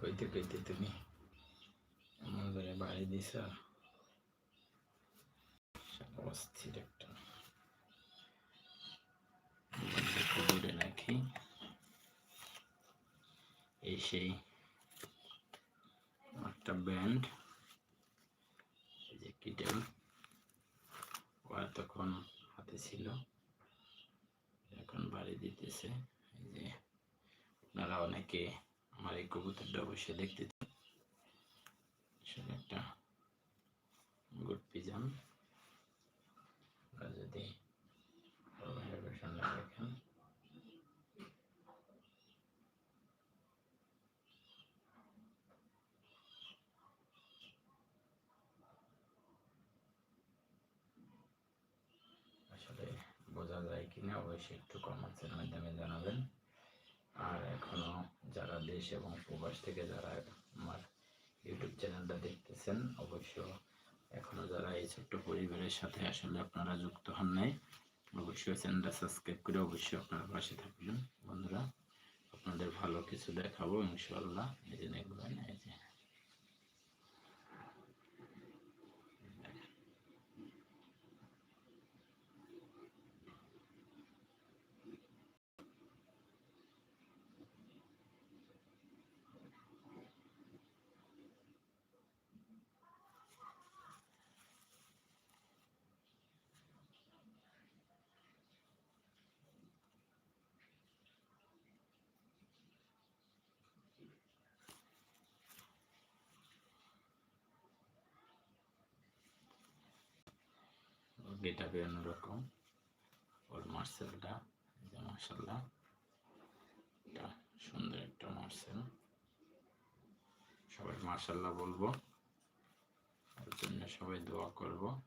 কইতে কইতে তুমি। এমন করে বাড়ি দিছ। অস্থির একটা। দূরে এই সেই একটা ব্যান্ড। যে কিটেল। ও এতক্ষণ হাতে ছিল। এখন বাড়ি দিতেছে। যে আপনারা অনেকে আমার এই কবুতরটা অবশ্যই দেখতে আসলে একটা গুড আপনারা যদি দেখেন। বোঝা যায় কিনা, অবশ্যই একটু কমেন্টসের মাধ্যমে জানাবেন আর এখনও যারা দেশ এবং প্রবাস থেকে যারা আমার ইউটিউব চ্যানেলটা দেখতেছেন অবশ্য এখনও যারা এই ছোট্ট পরিবারের সাথে আসলে আপনারা যুক্ত হন নাই, অবশ্যই চ্যানেলটা সাবস্ক্রাইব করে অবশ্যই আপনারা পাশে থাকবেন। বন্ধুরা, আপনাদের ভালো কিছু দেখাবো ইনশাল্লাহ এই জন্য দেখবেন এই যে গেট আপে অন্যরকম। ওর মার্সেলটা মার্শাল্লাহ এটা সুন্দর একটা মার্সেল। সবাই মার্শাল্লাহ বলব। ওর জন্য সবাই দোয়া করব।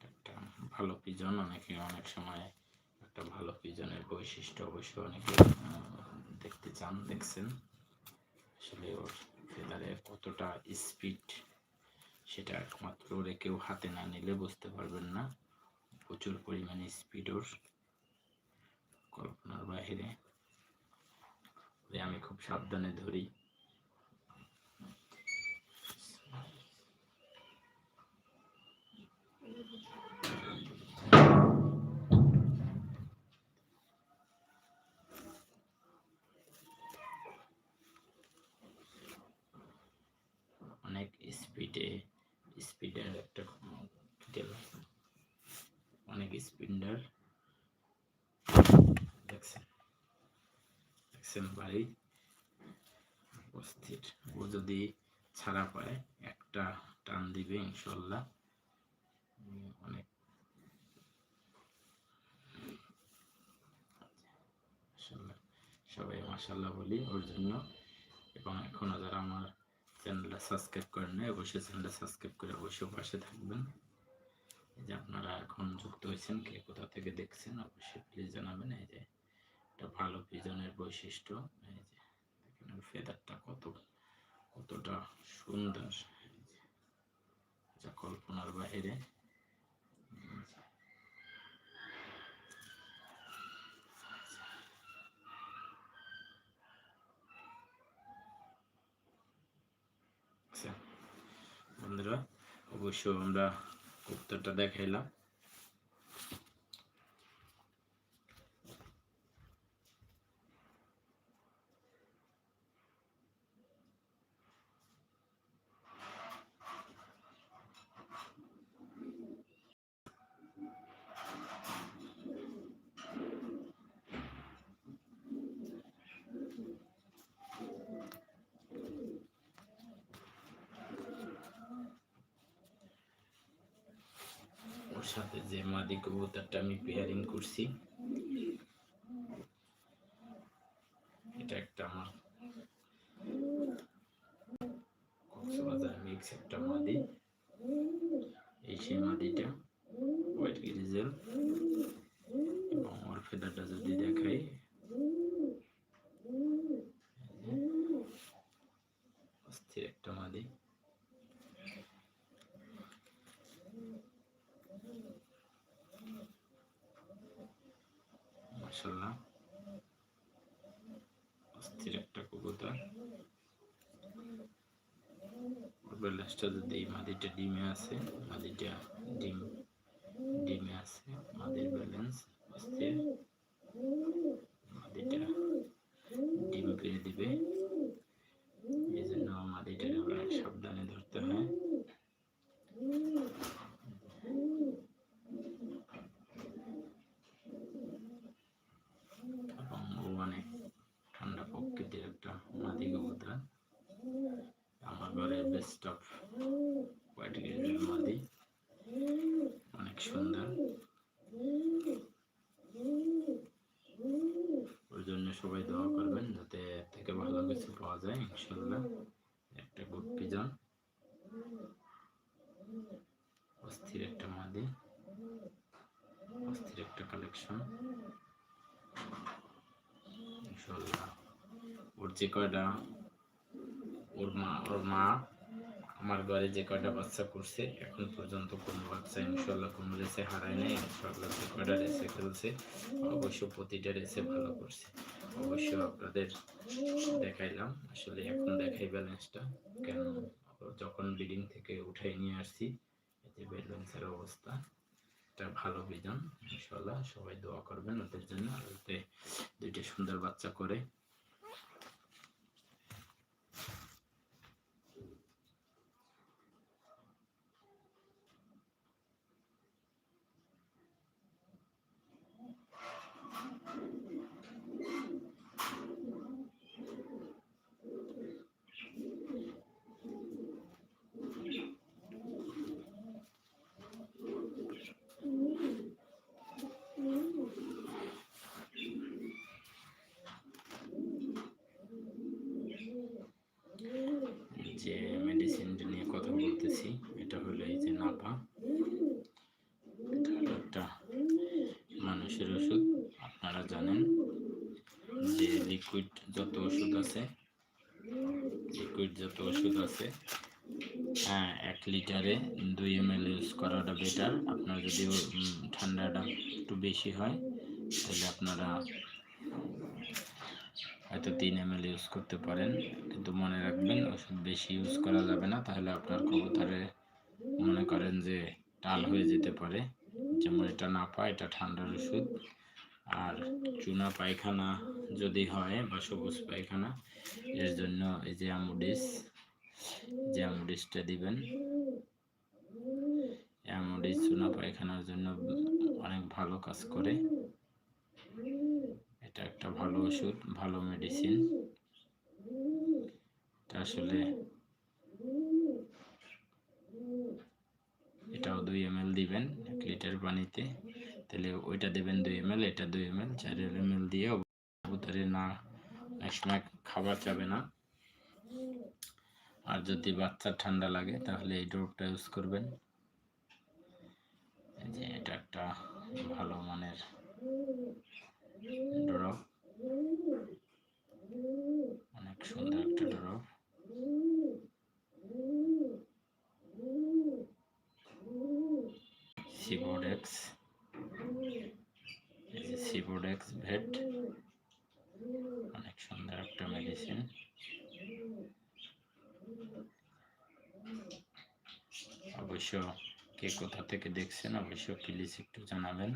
একটা ভালো পিজন, অনেকে অনেক সময় একটা ভালো পিজনের বৈশিষ্ট্য অবশ্য অনেকে দেখতে চান, দেখছেন। আসলে ওর ফেদারে কতটা স্পিড সেটা একমাত্র ওরে কেউ হাতে না নিলে বুঝতে পারবেন না। প্রচুর পরিমাণে স্পিড ওর কল্পনার বাইরে আমি খুব সাবধানে ধরি। অনেক স্পিডে স্পিডের একটা ডিটেল অনেক স্পিন্ডার দেখছেন দেখছেন ভাই? অস্থির ও যদি ছাড়া পায়, একটা টান দিবে ইনশাল্লাহ। অনেক। সবাই মাসাল্লাহ বলি ওর জন্য। এবং এখনও যারা আমার চ্যানেলটা সাবস্ক্রাইব করেন নাই অবশ্যই চ্যানেলটা সাবস্ক্রাইব করে অবশ্যই পাশে থাকবেন। এই যে আপনারা এখন যুক্ত হয়েছেন, কে কোথা থেকে দেখছেন, অবশ্যই প্লিজ জানাবেন। এই যে এটা ভালো পিজনের বৈশিষ্ট্য, এই যে দেখেন ফেদারটা কত, কতটা সুন্দর। যা কল্পনার বাইরে এই যে। আচ্ছা বন্ধুরা অবশ্য আমরা উত্তরটা দেখাইলাম। সাথে যে মাদি কবুতরটা আমি পেয়ারিং করছি। এটা একটা আমার কক্সবাজার মিক্স একটা মাদি। এই সেই মাদিটা হোয়াইট গ্রিজেল এবং ওর ফেদারটা যদি দেখাই মাশাল্লাহ ডিমে আছে মাদিটা ডিম ডিমে আছে মাদির ব্যালেন্স অস্থির। মাদিটা ডিম দিবে। বেস্ট অফ মাদি অনেক সুন্দর। ওই জন্য সবাই দোয়া করবেন যাতে এর থেকে ভালো কিছু পাওয়া যায় ইনশাল্লাহ একটা গুড পিজন অস্থির একটা মাদি অস্থির একটা কালেকশন ইনশাল্লাহ ওর যে কয়টা? ওর মা ওর মা। আমার ঘরে যে কয়টা বাচ্চা করছে এখন পর্যন্ত কোনো বাচ্চা ইনশাল্লাহ কোনো রেসে হারায় নাই। ইনশাল্লাহ যে কয়টা রেসে খেলছে অবশ্য প্রতিটা রেসে ভালো করছে। অবশ্য আপনাদের দেখাইলাম, আসলে এখন দেখাই ব্যালেন্সটা। কেন? যখন বিডিং থেকে উঠাই নিয়ে আসছি এতে ব্যালেন্সের অবস্থা একটা ভালো বিজন ইনশাল্লাহ সবাই দোয়া করবেন ওদের জন্য ওতে দুইটা সুন্দর বাচ্চা করে যে মেডিসিনটা নিয়ে কথা বলতেছি এটা হলো এই যে নাপা এটা হলো একটা মানুষের ওষুধ আপনারা জানেন যে লিকুইড যত ওষুধ আছে লিকুইড যত ওষুধ আছে হ্যাঁ এক লিটারে দুই এম এল ইউজ করাটা বেটার আপনার যদি ঠান্ডাটা একটু বেশি হয়, তাহলে আপনারা হয়তো তিন এম এল ইউজ করতে পারেন। কিন্তু মনে রাখবেন, ওষুধ বেশি ইউজ করা যাবে না। তাহলে আপনার কবুতরে মনে করেন যে টাল হয়ে যেতে পারে। যেমন এটা না পায় এটা ঠান্ডার ওষুধ। আর চুনা পায়খানা যদি হয় বা সবুজ পায়খানা, এর জন্য এই যে অ্যামোডিস, যে অ্যামোডিসটা দিবেন, অ্যামোডিস চুনা পায়খানার জন্য অনেক ভালো কাজ করে। এটা একটা ভালো ওষুধ, ভালো মেডিসিন এটা আসলে এটাও দুই এম দিবেন এক লিটার পানিতে। তাহলে ওইটা দেবেন দুই এম এল এটা দুই এম এল চার এম এল দিয়ে কবুতরে না অনেক সময় খাবার যাবে না। আর যদি বাচ্চার ঠান্ডা লাগে, তাহলে এই ড্রপটা ইউজ করবেন। যে এটা একটা ভালো মানের ড্রপ অনেক সুন্দর একটা ড্রপ এই যে সিবোডেক্স ভেট অনেক সুন্দর একটা মেডিসিন অবশ্য কে কোথা থেকে দেখছেন, অবশ্য প্লিজ একটু জানাবেন।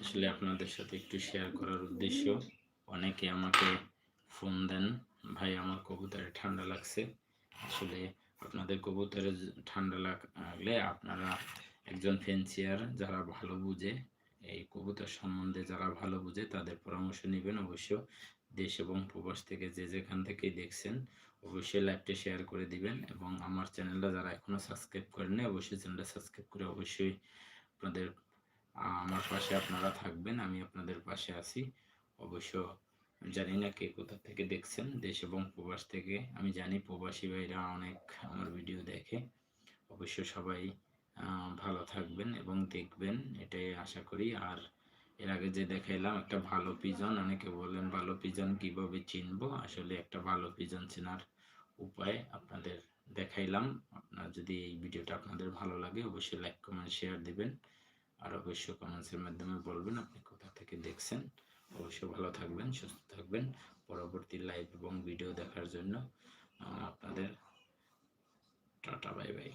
আসলে আপনাদের সাথে একটু শেয়ার করার উদ্দেশ্য, অনেকে আমাকে ফোন দেন, ভাই, আমার কবুতরে ঠান্ডা লাগছে। আসলে আপনাদের কবুতরে ঠান্ডা লাগলে আপনারা একজন ফেন্সিয়ার যারা ভালো বুঝে, এই কবুতর সম্বন্ধে যারা ভালো বুঝে তাদের পরামর্শ নেবেন। অবশ্য দেশ এবং প্রবাস থেকে যে যেখান থেকেই দেখছেন, অবশ্যই লাইভটা শেয়ার করে দিবেন এবং আমার চ্যানেলটা যারা এখনও সাবস্ক্রাইব করেননি, অবশ্যই চ্যানেলটা সাবস্ক্রাইব করে অবশ্যই আপনাদের আমার পাশে আপনারা থাকবেন, আমি আপনাদের পাশে আছি। অবশ্য জানি না কে কোথা থেকে দেখছেন দেশ এবং প্রবাস থেকে। আমি জানি প্রবাসী ভাইরা অনেক আমার ভিডিও দেখে। অবশ্য সবাই ভালো থাকবেন এবং দেখবেন, এটাই আশা করি। আর এর আগে যে দেখাইলাম, একটা ভালো পিজন, অনেকে বলেন ভালো পিজন কীভাবে চিনবো? আসলে একটা ভালো পিজন চেনার উপায় আপনাদের দেখাইলাম। আপনার যদি এই ভিডিওটা আপনাদের ভালো লাগে, অবশ্যই লাইক কমেন্ট শেয়ার দিবেন। আর অবশ্যই কমেন্টসের মাধ্যমে বলবেন আপনি কোথা থেকে দেখছেন। অবশ্যই ভালো থাকবেন, সুস্থ থাকবেন। পরবর্তী লাইভ এবং ভিডিও দেখার জন্য আপনাদের টাটা বাই বাই